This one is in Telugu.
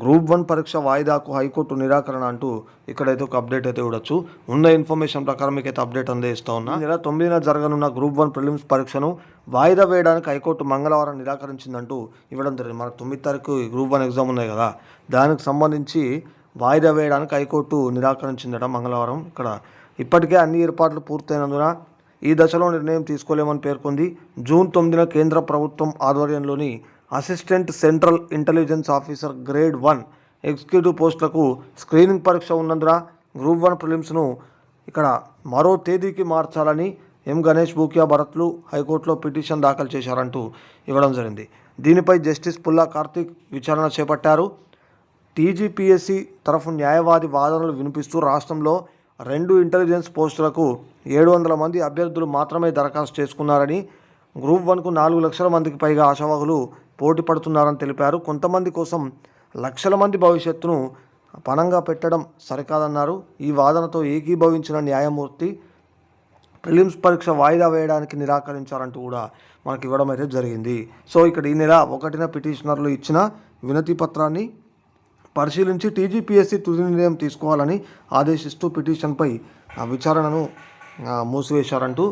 గ్రూప్ వన్ పరీక్ష వాయిదాకు హైకోర్టు నిరాకరణ అంటూ ఇక్కడైతే ఒక అప్డేట్ అయితే ఇవ్వచ్చు. ఉన్న ఇన్ఫర్మేషన్ ప్రకారం మీకు అయితే అప్డేట్ అందిస్తూ ఉన్నా. నెల తొమ్మిదిన జరగనున్న గ్రూప్ వన్ ప్రిలిమ్స్ పరీక్షను వాయిదా వేయడానికి హైకోర్టు మంగళవారం నిరాకరించిందంటూ ఇవ్వడం జరిగింది. మనకు తొమ్మిది తారీఖు గ్రూప్ వన్ ఎగ్జామ్ ఉన్నాయి కదా దానికి సంబంధించి వాయిదా వేయడానికి హైకోర్టు నిరాకరించిందట మంగళవారం ఇక్కడ. ఇప్పటికే అన్ని ఏర్పాట్లు పూర్తయినందున ఈ దశలో నిర్ణయం తీసుకోలేమని పేర్కొంది. జూన్ తొమ్మిదిన కేంద్ర ప్రభుత్వం ఆధ్వర్యంలోని assistant central intelligence officer grade one executive పోస్టులకు స్క్రీనింగ్ పరీక్ష ఉన్నందున గ్రూప్ వన్ ప్రిలిమ్స్ను ఇక్కడ మరో తేదీకి మార్చాలని ఎం గణేష్ బూకియా భరత్లు హైకోర్టులో పిటిషన్ దాఖలు చేశారంటూ ఇవ్వడం జరిగింది. దీనిపై జస్టిస్ పుల్లా కార్తిక్ విచారణ చేపట్టారు. టీజీపీఎస్సీ తరఫు న్యాయవాది వాదనలు వినిపిస్తూ రాష్ట్రంలో రెండు ఇంటెలిజెన్స్ పోస్టులకు ఏడు వందల మంది అభ్యర్థులు మాత్రమే దరఖాస్తు చేసుకున్నారని గ్రూప్ వన్కు నాలుగు లక్షల మందికి పైగా ఆశావాహులు పోటీ పడుతున్నారని తెలిపారు. కొంతమంది కోసం లక్షల మంది భవిష్యత్తును పణంగా పెట్టడం సరికాదన్నారు. ఈ వాదనతో ఏకీభవించిన న్యాయమూర్తి ప్రిలిమ్స్ పరీక్ష వాయిదా వేయడానికి నిరాకరించారంటూ కూడా మనకి ఇవ్వడం అయితే జరిగింది. సో ఇక్కడ ఈ నెల ఒకటిన పిటిషనర్లు ఇచ్చిన వినతి పత్రాన్ని పరిశీలించి టీజీపీఎస్సీ తుది నిర్ణయం తీసుకోవాలని ఆదేశిస్తూ పిటిషన్పై ఆ విచారణను మూసివేశారంటూ